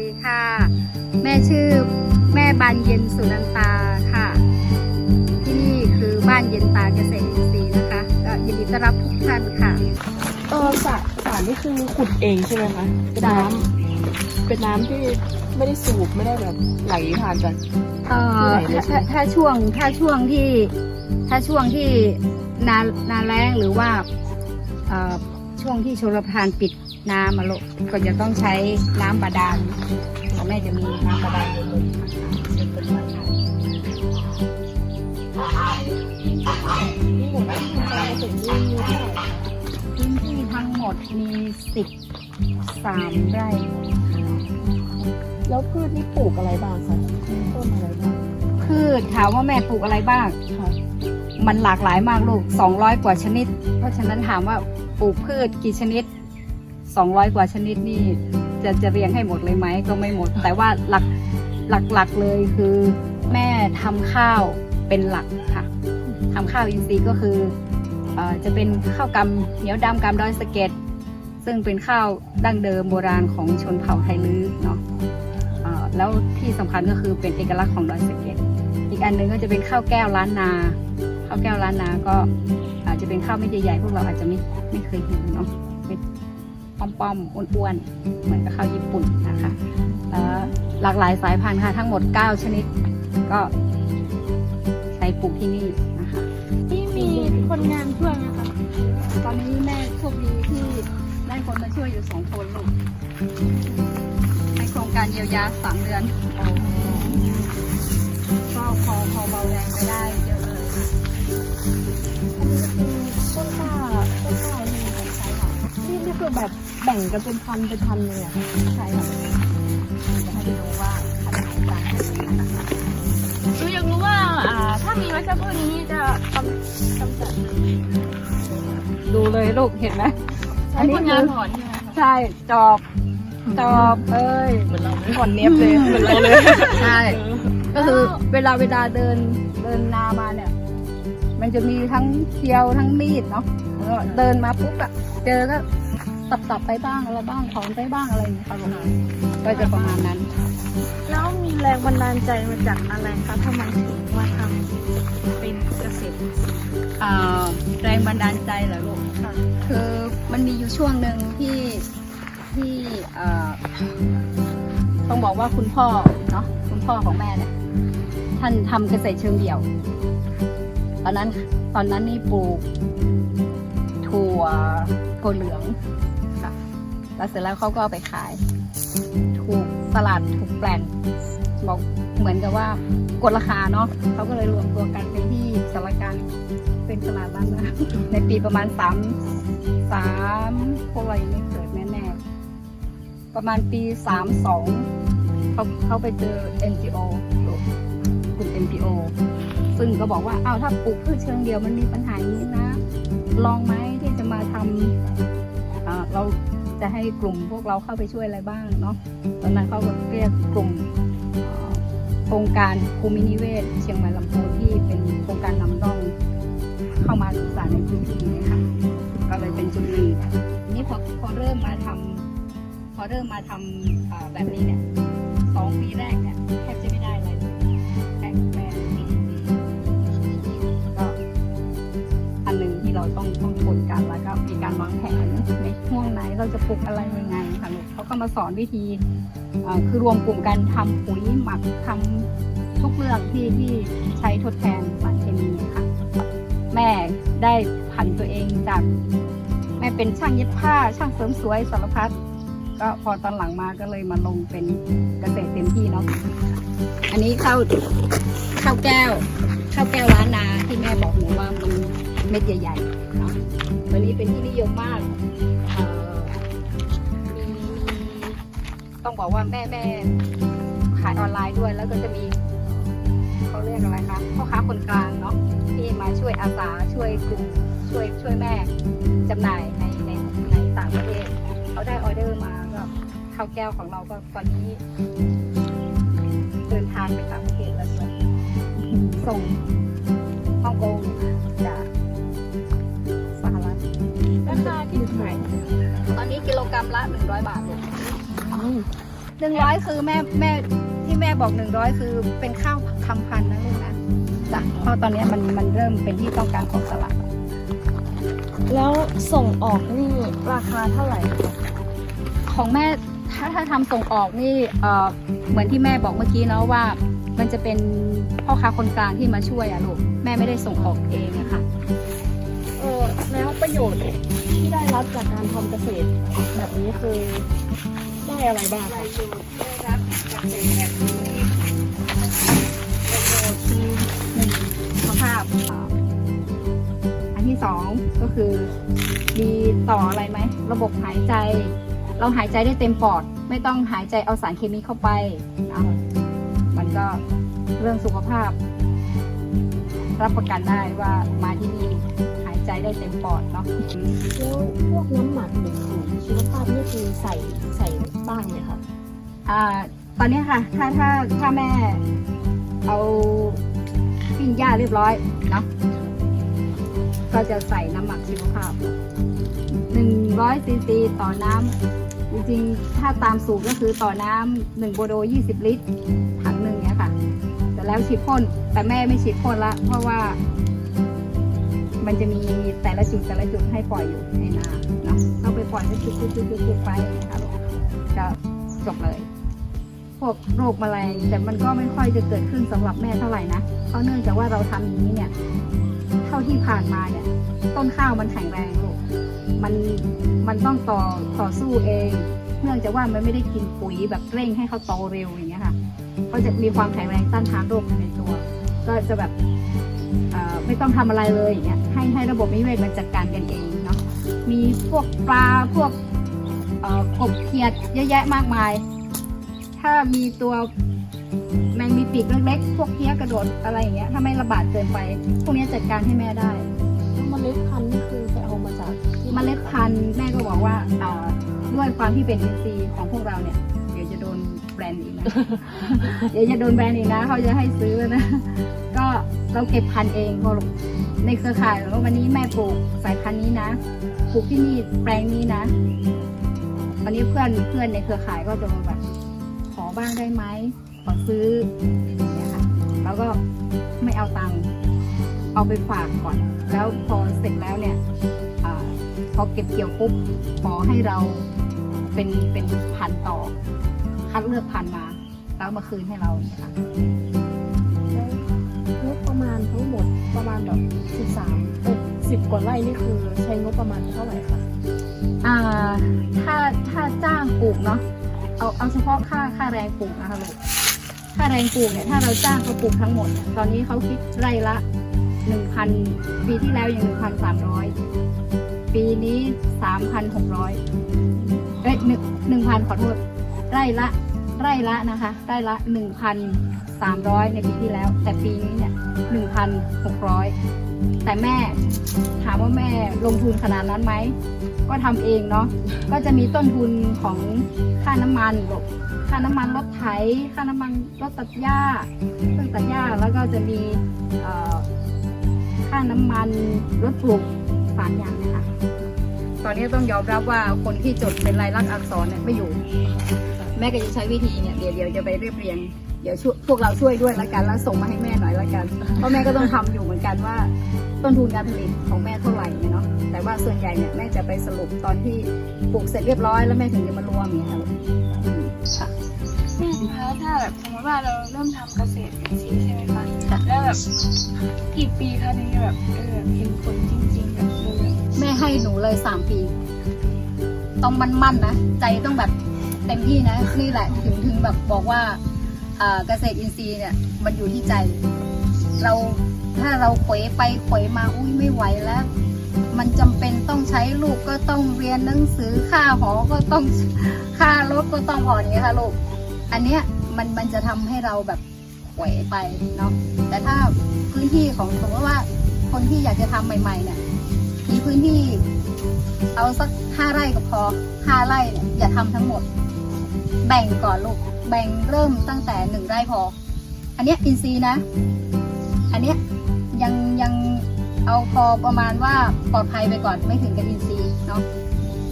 ดีค่ะ แม่ชื่อแม่บานเย็นสุนันตาค่ะ ที่นี่คือบ้านเย็นตาเกษตรอินทรีย์นะคะก็ยินดีต้อนรับทุกท่านค่ะเออสระสระนี่คือขุดเองใช่ไหมคะเป็นน้ำเป็นน้ำที่ไม่ได้สูบไม่ได้แบบไหลผ่านจาก เอ่อที่ไหนเนี่ยถ้าถ้าช่วงถ้าช่วงที่ถ้าช่วงที่นานาแล้งหรือว่าเอ่อช่วงที่ชลประทานปิด น้ำมาลูกก็จะต้องใช้น้ำบาดาลของแม่จะมีน้ำบาดาลอยู่เลยเป็นต้นไม้ค่ะนี่หมดที่ทำการเกษตรนี่มีเท่าไหร่คะพื้นที่ทั้งหมดมีสิบสามไร่ แล้วพืชนี่ปลูกอะไรบ้างคะต้นอะไรบ้างพืชถามว่าแม่ปลูกอะไรบ้าง ค่ะมันหลากหลายมากลูก 200 กว่าชนิด เพราะฉะนั้นถามว่าปลูกพืชกี่ชนิด 200 กว่าชนิดนี่จะจะเรียงให้หมดเลยไหมก็ไม่หมด แต่ว่าหลักหลักๆเลยคือแม่ทำข้าวเป็นหลักค่ะทำข้าวอินทรีย์ก็คือเออจะเป็นข้าวกำเหนียวดำกำดอยสะเก็ดซึ่งเป็นข้าวดั้งเดิมโบราณของชนเผ่าไทยลื้อเนาะเอ่อแล้วที่สำคัญก็คือเป็นเอกลักษณ์ของดอยสะเก็ดอีกอันหนึงก็จะเป็นข้าวแก้วล้านนาข้าวแก้วล้านนาก็อาจจะเป็นข้าวเม็ดใหญ่ๆพวกเราอาจจะไม่ไม่เคยเห็นเนาะเม็ด ป้อมๆอ้วนๆเหมือนกับข้าวญี่ปุ่นนะคะแล้วหลากหลายสายพันธุ์ค่ะทั้งหมด 9 ชนิดก็ใช้ปลูกที่นี่นะคะที่มีคนงานช่วยนะคะตอนนี้แม่โชคดีที่ได้คนมาช่วยอยู่สองคนลูกในโครงการเยียวยาสามเดือนก็พอพอเบาแรงไปได้เยอะเลยอันนี้ก็คือต้นข้าวต้นข้าวที่มีใช้ค่ะที่นี่คือแบบ แบ่งกันเป็นพันเป็นพันเลยอะค่ะใช่ค่ะจะให้ดูว่าขนาดการผลิตนะคะหนูอยากรู้ว่าอ่าถ้ามีวัชพืชนี้จะกำกำจัดดูเลยลูกเห็นไหมใช้คนงานถอนใช่ไหมคะใช่จอบจอบเอ้ยเหมือนเราผ่อนเนี้ยบเลยเหมือนเราเลยใช่ก็คือเวลาเวลาเดินเดินนามาเนี่ย มันจะมีทั้งเคียวทั้งมีดเนาะแล้วก็เดินมาปุ๊บอะเจอก็ ตับตับๆไปบ้างอะไรบ้างถอนไปบ้างอะไรอย่างเงี้ยค่ะประมาณก็จะประมาณนั้น แล้วมีแรงบันดาลใจมาจากอะไรคะทำไมถึงมาทำเป็นเกษตรอ่าแรงบันดาลใจเหรอลูกค่ะคือมันมีอยู่ช่วงหนึ่งที่ที่เอ่อต้องบอกว่าคุณพ่อเนาะคุณพ่อของแม่เนี่ยท่านทำเกษตรเชิงเดี่ยว ตอนนั้นตอนนั้นนี่ปลูกถั่วถั่วเหลืองค่ะ แล้วเสร็จแล้วเขาก็เอาไปขาย ถูกตลาดถูกแปลงบอกเหมือนกับว่ากดราคาเนาะเขาก็เลยรวมตัวกันเป็นที่สารการเป็นตลาดบ้านนะในปีประมาณสามสามพวกเรายังไม่เกิดแน่ๆประมาณปีสามสองเขาเขาไปเจอ NGO กลุ่ม NGO ซึ่งก็บอกว่าอ้าวถ้าปลูกพืชเชิงเดียวมันมีปัญหานี้นะ ลองไหม จะให้กลุ่มพวกเราเข้าไปช่วยอะไรบ้างเนาะตอนนั้นเขาก็เรียกกลุ่มโครงการภูมินิเวศ เชียงใหม่ลำพูนที่เป็นโครงการนำร่องเข้ามาศึกษาในพื้นที่เนะคะก็เลยเป็นจุดหนึ่งนี่พอพอเริ่มมาทำพอเริ่มมาทำอ่าแบบนี้เนี่ย อะไรยังไงค่ะลูกเขาก็มาสอนวิธีคือรวมกลุ่มกันทำปุ๋ยหมักทำทุกเรื่องที่ที่ใช้ทดแทนสารเคมีค่ะ แม่ได้ผันตัวเองจากแม่เป็นช่างเย็บผ้าช่างเสริมสวยสารพัดก็พอตอนหลังมาก็เลยมาลงเป็นเกษตรเต็มที่เนาะอันนี้ข้าวข้าวแก้วข้าวแก้วล้านนาที่แม่บอกหนูว่ามันเม็ดใหญ่ๆเนาะวันนี้เป็นที่นิยมมากเอ่อ บอกว่าแม่แม่ขายออนไลน์ด้วย แล้วก็จะมีเขาเรียกอะไรคะพ่อค้าคนกลางเนาะที่มาช่วยอาสาช่วยกลุ่มช่วยช่วยแม่จำหน่ายในในในต่างประเทศเขาได้ออเดอร์มาก็ข้าวแก้วของเราก็ตอนนี้เดินทางไปต่างประเทศแล้วด้วยส่งฮ่องกงจากสหรัฐราคาละหนึ่งร้อยบาทลูกอืม หนึ่งร้อยคือแม่แม่ที่แม่บอกหนึ่งร้อยคือเป็นข้าวคำพันธุ์นะลูกนะจ้ะเพราะตอนนี้มันมันเริ่มเป็นที่ต้องการของตลาดแล้วส่งออกนี่ราคาเท่าไหร่คะของแม่ถ้าถ้าทำส่งออกนี่เอ่อเหมือนที่แม่บอกเมื่อกี้เนาะว่า มันจะเป็นพ่อค้าคนกลางที่มาช่วยอะลูกแม่ไม่ได้ส่งออกเองอะค่ะเออแล้วประโยชน์ที่ได้รับจากการทำเกษตรแบบนี้คือ ได้อะไรบ้างคะได้รับจากเศษแบบนี้ประโยชน์คือหนึ่งสุขภาพ อันที่สองก็คือดีต่ออะไรไหม ระบบหายใจ เราหายใจได้เต็มปอด ไม่ต้องหายใจเอาสารเคมีเข้าไปนะมันก็เรื่องสุขภาพ รับประกันได้ว่ามาที่นี่ ใจได้เต็มปอดเนาะแล้วพวกน้ำหมักหรือปุ๋ยชีวภาพนี่คือใส่ใส่บ้างไหมคะอ่าตอนนี้ค่ะ ถ้าถ้าถ้าแม่เอาปิ้งหญ้าเรียบร้อยเนาะก็จะใส่น้ำหมักชีวภาพ100ซีซีต่อน้ำจริงๆ ถ้าตามสูตรก็คือต่อน้ำหนึ่งโบโด 20 ลิตรถังหนึ่งเนี้ยค่ะ แต่แล้วฉีดพ่นแต่แม่ไม่ฉีดพ่นละ เพราะว่า มันจะมีแต่ละจุดแต่ละจุดให้ปล่อยอยู่ในนาเนาะเอาไปปล่อยก็จุดจุดจุดจุดจุดไปนะคะก็จบเลยพวกโรคแมลงแต่มันก็ไม่ค่อยจะเกิดขึ้นสำหรับแม่เท่าไหร่นะเพราะเนื่องจากว่าเราทำอย่างนี้เนี่ย เท่าที่ผ่านมาเนี่ย ต้นข้าวมันแข็งแรงลูกมันมันต้องต่อต่อสู้เอง เนื่องจากว่ามันไม่ได้กินปุ๋ยแบบเร่งให้เขาโตเร็วอย่างเงี้ยค่ะก็จะมีความแข็งแรงต้านทานโรคภายในตัว ก็จะแบบ ไม่ต้องทำอะไรเลยอย่างเงี้ยให้ให้ระบบนิเวศมันจัดการกันเองเนาะมีพวกปลาพวกเอ่อกบเขียดเยอะแยะมากมาย ถ้ามีตัวแมงมีปีกเล็กๆพวกเพี้ยกระโดดอะไรอย่างเงี้ยถ้าไม่ระบาดเกินไป พวกเนี้ยจัดการให้แม่ได้เมล็ดพันธุ์นี่คือไปเอามาจากที่เมล็ดพันธุ์แม่ก็บอกว่าเอ่อด้วยความที่เป็นอินทรีย์ของพวกเราเนี่ยเดี๋ยวจะโดนแบรนด์อีกนะเดี๋ยวจะโดนแบรนด์อีกนะเขาจะให้ซื้อนะ ก็ เราเก็บพันธุ์เองพอในเครือข่ายว่าวันนี้แม่ปลูกสายพันธุ์นี้นะปลูกที่นี่แปลงนี้นะวันนี้เพื่อนเพื่อนในเครือข่ายก็จะมาแบบขอบ้างได้ไหมขอซื้ออย่างเงี้ยค่ะแล้วก็ไม่เอาตังค์เอาไปฝากก่อน แล้วพอเสร็จแล้วเนี่ยอพอเก็บเกี่ยวปุ๊บขอให้เราเป็นเป็นพันต่อ คัดเลือกพันมา แล้วมาคืนให้เราเนี่ยค่ะ งบประมาณทั้งหมดประมาณแบบ13เออ10กว่าไร่นี่คือใช้งบประมาณเท่าไหร่คะอ่าถ้าถ้าจ้างปลูกเนาะเอาเอาเฉพาะค่าค่าแรงปลูกนะคะลูกค่าแรงปลูกเนี่ยถ้าเราจ้างเขาปลูกทั้งหมด ตอนนี้เขาคิดไร่ละหนึ่งพันปีที่แล้วยังหนึ่งพันสามร้อยปีนี้สามพันหกร้อยเอ้ยหนึ่งหนึ่งพันขอโทษไร่ละไร่ละนะคะไร่ละหนึ่งพันสามร้อยในปีที่แล้ว แต่ปีนี้เนี่ย หนึ่งพันหกร้อยแต่แม่ถามว่าแม่ลงทุนขนาดนั้นไหม ก็ทำเองเนาะ ก็จะมีต้นทุนของค่าน้ำมันค่าน้ำมันรถไถ ค่าน้ำมันรถตัดหญ้าเครื่องตัดหญ้า แล้วก็จะมีค่าน้ำมันรถปลูกสามอย่างนะคะตอนนี้ต้องยอมรับว่าคนที่จดเป็นลายลักษณ์อักษรเนี่ยไม่อยู่ แม่ก็จะใช้วิธีเนี่ยเดี๋ยวเดี๋ยวจะไปเรียบเรียง ดี๋ยวช่วยพวกเราช่วยด้วยละกันแล้วส่งมาให้แม่หน่อยละกันเพราะแม่ก็ต้องทำอยู่เหมือนกันว่า ต้นทุนการผลิตของแม่เท่าไหร่เนี่ยเนาะแต่ว่าส่วนใหญ่เนี่ยแม่จะไปสรุปตอนที่ปลูกเสร็จเรียบร้อยแล้วแม่ถึงจะมารวมอย่างเงี้ยค่ะอืมค่ะแล้วถ้าแบบสมมติว่าเราเริ่มทำเกษตรอินทรีย์ใช่ไหมคะค่ะแล้วแบบกี่ปีคะถึงจะแบบเออแบบเห็นผลจริงๆแบบเออแบบแม่ให้หนูเลยสามปี ต้องมั่นๆนะใจต้องแบบเต็มที่นะนี่แหละถึงถึงแบบบอกว่า เกษตรอินทรีย์เนี่ยมันอยู่ที่ใจ เราถ้าเราขวยไปขวยมาอุ้ยไม่ไหวแล้ว มันจำเป็นต้องใช้ลูกก็ต้องเรียนหนังสือค่าหอก็ต้องค่ารถก็ต้องผ่อนนี้ค่ะลูกอันเนี้ยมันมันจะทำให้เราแบบขวยไปเนาะแต่ถ้าพื้นที่ของสมมติว่าคนที่อยากจะทำใหม่ ๆ เนี่ยมีพื้นที่เอาสักห้าไร่ก็พอห้าไร่เนี่ยอย่าทำทั้งหมด แบ่งก่อนลูก แบ่งเริ่มตั้งแต่หนึ่งไร่พอ อันเนี้ยอินทรีนะ อันเนี้ยยังยังเอาพอประมาณว่าปลอดภัยไปก่อนไม่ถึงกับอินทรีเนาะ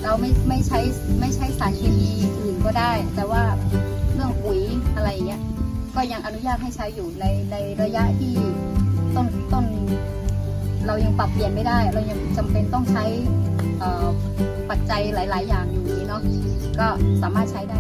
เราไม่ไม่ใช้ไม่ใช้สารเคมีอื่นก็ได้ แต่ว่าเรื่องปุ๋ยอะไรเงี้ยก็ยังอนุญาตให้ใช้อยู่ในในระยะที่ต้นต้น เรายังปรับเปลี่ยนไม่ได้ เรายังจำเป็นต้องใช้อ่อปัจจัยหลาย ๆ อย่างอยู่นี้เนาะก็สามารถใช้ได้